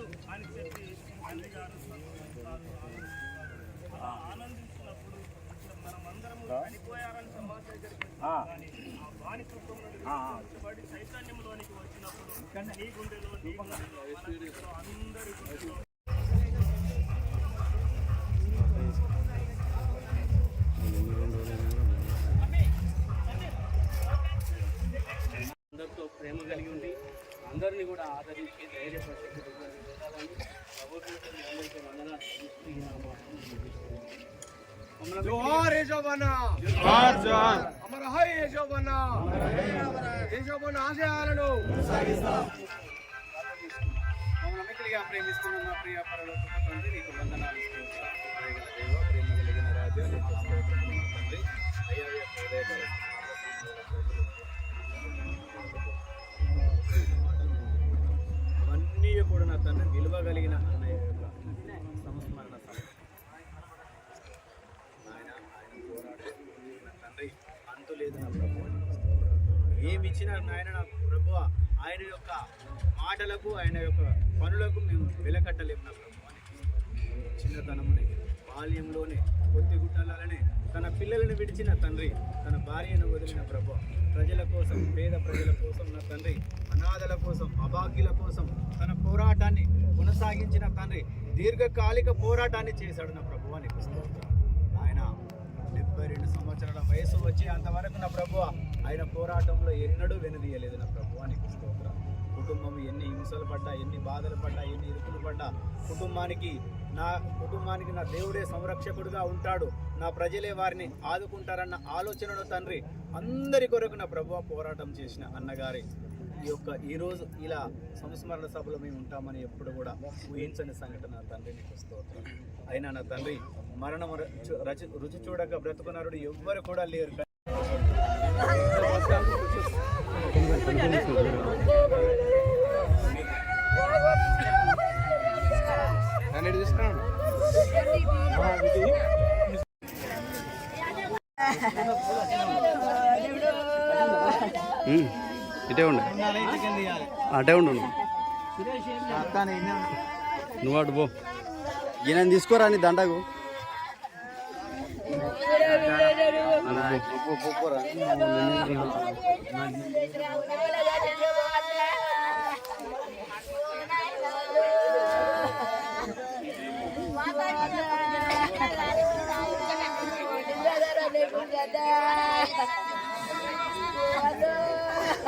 వచ్చారు అని చెప్పి తండ్రి గారు. అలా ఆనందించినప్పుడు మనమందరము చనిపోయారని సమాజ కానీ ఆ బానిసత్వం నుండి విడిపించబడి చైతన్యంలోనికి వచ్చినప్పుడు నీ గుండెలో నీ గుండెలో అందరి గుండెలో. అందరితో ప్రేమ కలిగి ఉండి అందరినీ కూడా ఆదరించి మమ్మల్ని जोहार यशोबना అమర హై యశోబన్న యశోబన్న ఆశయాలను మమ్మల్ని మిక్కిలిగా ప్రేమిస్తున్న మా ప్రియ పరలోక తండ్రి నీకు వందనాలు ఇస్తున్నాను. దయగల దేవ, ప్రేమ కలిగిన రాజా, నీకు స్తోత్రములు మా తండ్రి. అయ్యా, ఇచ్చినా నాయన ప్రభు ఆయన యొక్క మాటలకు ఆయన యొక్క పనులకు మేము వెలకట్టలేము నా ప్రభు చిన్నతనమునే బాల్యంలోనే కొద్ది గుట్టలనే తన పిల్లలను విడిచిన తండ్రి తన భార్యను వదిలిన ప్రభు ప్రజల కోసం పేద ప్రజల కోసం నా తండ్రి అనాథల కోసం అభాగ్యుల కోసం తన పోరాటాన్ని కొనసాగించిన తండ్రి దీర్ఘకాలిక పోరాటాన్ని చేశాడు నా ప్రభు అని డెబ్బై రెండు సంవత్సరాల వయసు వచ్చి అంతవరకు నా ప్రభు ఆయన పోరాటంలో ఎన్నడూ వెనుదీయలేదు నా ప్రభు నీకు స్తోత్రం. కుటుంబం ఎన్ని హింసలు పడ్డా ఎన్ని బాధలు పడ్డా ఎన్ని ఇరుకులు పడ్డా కుటుంబానికి నా కుటుంబానికి నా దేవుడే సంరక్షకుడుగా ఉంటాడు. నా ప్రజలే వారిని ఆదుకుంటారన్న ఆలోచనను తండ్రి అందరి కొరకు నా ప్రభు పోరాటం చేసిన అన్నగారి. ఈ యొక్క ఈరోజు ఇలా సంస్మరణ సభలో మేము ఉంటామని ఎప్పుడు కూడా ఊహించని సంఘటన తండ్రి నీకు స్తోత్రం. అయినా నా తండ్రి మరణం రుచి- రచి- చూడక బ్రతుకున్నారుడు ఎవ్వరు కూడా లేరు. తీసుకున్నాను ఇటే ఉండు. అటే ఉండు నువ్వు. నువ్వు అటు పో. ఈయన తీసుకోరా నీ దండకు.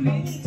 me.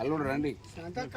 అల్లుడు రండి. శాంతక్క.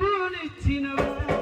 জীবন চিনবা